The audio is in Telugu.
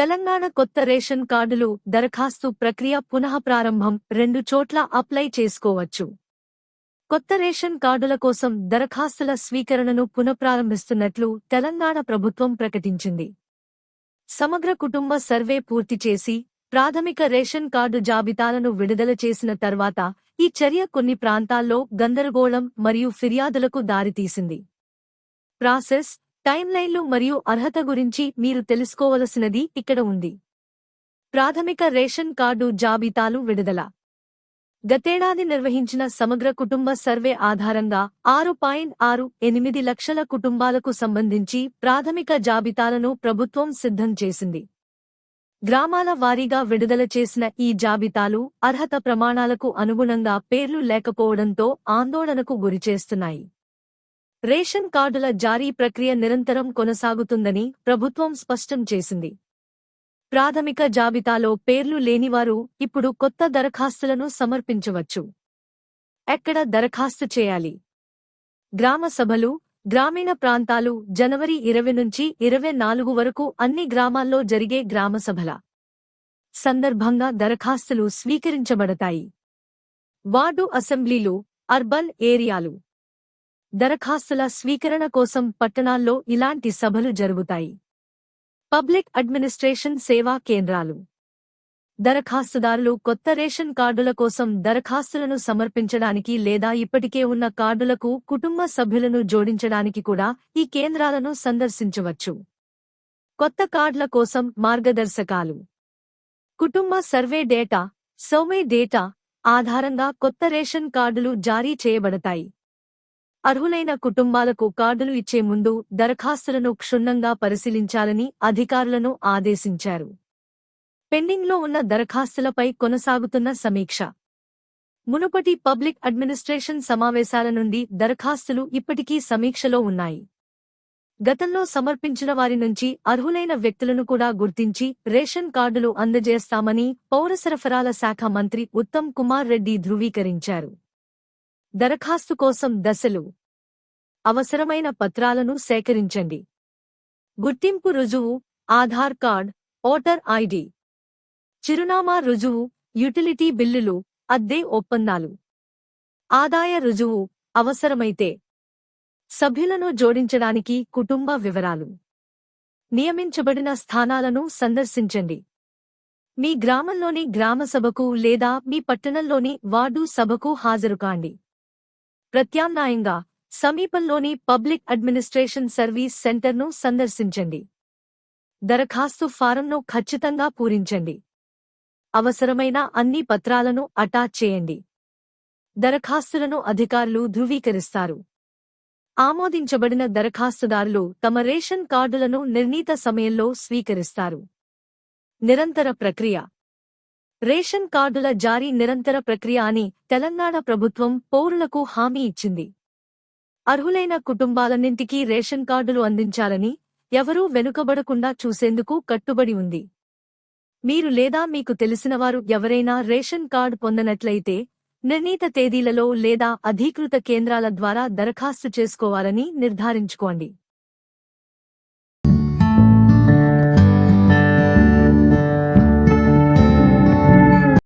తెలంగాణ కొత్త రేషన్ కార్డులు దరఖాస్తు ప్రక్రియ పునః ప్రారంభం రెండు చోట్ల అప్లై చేసుకోవచ్చు. కొత్త రేషన్ కార్డుల కోసం దరఖాస్తుల స్వీకరణను పునఃప్రారంభిస్తున్నట్లు తెలంగాణ ప్రభుత్వం ప్రకటించింది. సమగ్ర కుటుంబ సర్వే పూర్తి చేసి ప్రాథమిక రేషన్ కార్డు జాబితాలను విడుదల చేసిన తర్వాత ఈ చర్య కొన్ని ప్రాంతాల్లో గందరగోళం మరియు ఫిర్యాదులకు దారితీసింది. ప్రాసెస్ టైమ్లైన్లు మరియు అర్హత గురించి మీరు తెలుసుకోవలసినది ఇక్కడ ఉంది. ప్రాథమిక రేషన్ కార్డు జాబితాలు విడుదల. గతేడాది నిర్వహించిన సమగ్ర కుటుంబ సర్వే ఆధారంగా ఆరు పాయింట్ ఆరు ఎనిమిది లక్షల కుటుంబాలకు సంబంధించి ప్రాథమిక జాబితాలను ప్రభుత్వం సిద్ధం చేసింది. గ్రామాల వారీగా విడుదల చేసిన ఈ జాబితాలు అర్హత ప్రమాణాలకు అనుగుణంగా పేర్లు లేకపోవడంతో ఆందోళనకు గురిచేస్తున్నాయి. రేషన్ కార్డుల జారీ ప్రక్రియ నిరంతరం కొనసాగుతుందని ప్రభుత్వం స్పష్టం చేసింది. ప్రాథమిక జాబితాలో పేర్లు లేనివారు ఇప్పుడు కొత్త దరఖాస్తులను సమర్పించవచ్చు. ఎక్కడ దరఖాస్తు చేయాలి? గ్రామ సభలు గ్రామీణ ప్రాంతాలు జనవరి ఇరవై నుంచి ఇరవై నాలుగు వరకు అన్ని గ్రామాల్లో జరిగే గ్రామ సభల సందర్భంగా దరఖాస్తులు స్వీకరించబడతాయి. వార్డు అసెంబ్లీలు అర్బన్ ఏరియాలు దరఖాస్తుల స్వీకరణ కోసం పట్టణాల్లో ఇలాంటి సభలు జరుగుతాయి. పబ్లిక్ అడ్మినిస్ట్రేషన్ సేవా కేంద్రాలు. దరఖాస్తుదారులు కొత్త రేషన్ కార్డుల కోసం దరఖాస్తులను సమర్పించడానికి లేదా ఇప్పటికే ఉన్న కార్డులకు కుటుంబ సభ్యులను జోడించడానికి కూడా ఈ కేంద్రాలను సందర్శించవచ్చు. కొత్త కార్డుల కోసం మార్గదర్శకాలు. కుటుంబ సర్వే డేటా సౌమే డేటా ఆధారంగా కొత్త రేషన్ కార్డులు జారీ చేయబడతాయి. అర్హులైన కుటుంబాలకు కార్డులు ఇచ్చే ముందు దరఖాస్తులను క్షుణ్ణంగా పరిశీలించాలని అధికారులను ఆదేశించారు. పెండింగ్లో ఉన్న దరఖాస్తులపై కొనసాగుతున్న సమీక్ష. మునుపటి పబ్లిక్ అడ్మినిస్ట్రేషన్ సమావేశాల నుండి దరఖాస్తులు ఇప్పటికీ సమీక్షలో ఉన్నాయి. గతంలో సమర్పించిన వారి నుంచి అర్హులైన వ్యక్తులను కూడా గుర్తించి రేషన్ కార్డులు అందజేస్తామని పౌర సరఫరాల శాఖ మంత్రి ఉత్తమ్ కుమార్ రెడ్డి ధృవీకరించారు. దరఖాస్తు కోసం దశలు. అవసరమైన పత్రాలను సేకరించండి. గుర్తింపు రుజువు ఆధార్ కార్డ్ ఓటర్ ఐడి. చిరునామా రుజువు యుటిలిటీ బిల్లులు అద్దె ఒప్పందాలు. ఆదాయ రుజువు అవసరమైతే. సభ్యులను జోడించడానికి కుటుంబ వివరాలు. నియమించబడిన స్థానాలను సందర్శించండి. మీ గ్రామంలోని గ్రామసభకు లేదా మీ పట్టణంలోని వార్డు సభకు హాజరుకాండి. ప్రత్యామ్నాయంగా సమీపంలోని పబ్లిక్ అడ్మినిస్ట్రేషన్ సర్వీస్ సెంటర్ను సందర్శించండి. దరఖాస్తు ఫారంను ఖచ్చితంగా పూరించండి. అవసరమైన అన్ని పత్రాలను అటాచ్ చేయండి. దరఖాస్తులను అధికారులు ధృవీకరిస్తారు. ఆమోదించబడిన దరఖాస్తుదారులు తమ రేషన్ కార్డులను నిర్ణీత సమయంలో స్వీకరిస్తారు. నిరంతర ప్రక్రియ రేషన్ కార్డుల జారీ నిరంతర ప్రక్రియ అని తెలంగాణ ప్రభుత్వం పౌరులకు హామీ ఇచ్చింది. అర్హులైన కుటుంబాలన్నింటికీ రేషన్ కార్డులు అందించాలని ఎవరూ వెనుకబడకుండా చూసేందుకు కట్టుబడి ఉంది. మీరు లేదా మీకు తెలిసినవారు ఎవరైనా రేషన్ కార్డు పొందనట్లయితే నిర్ణీత తేదీలలో లేదా అధీకృత కేంద్రాల ద్వారా దరఖాస్తు చేసుకోవాలని నిర్ధారించుకోండి.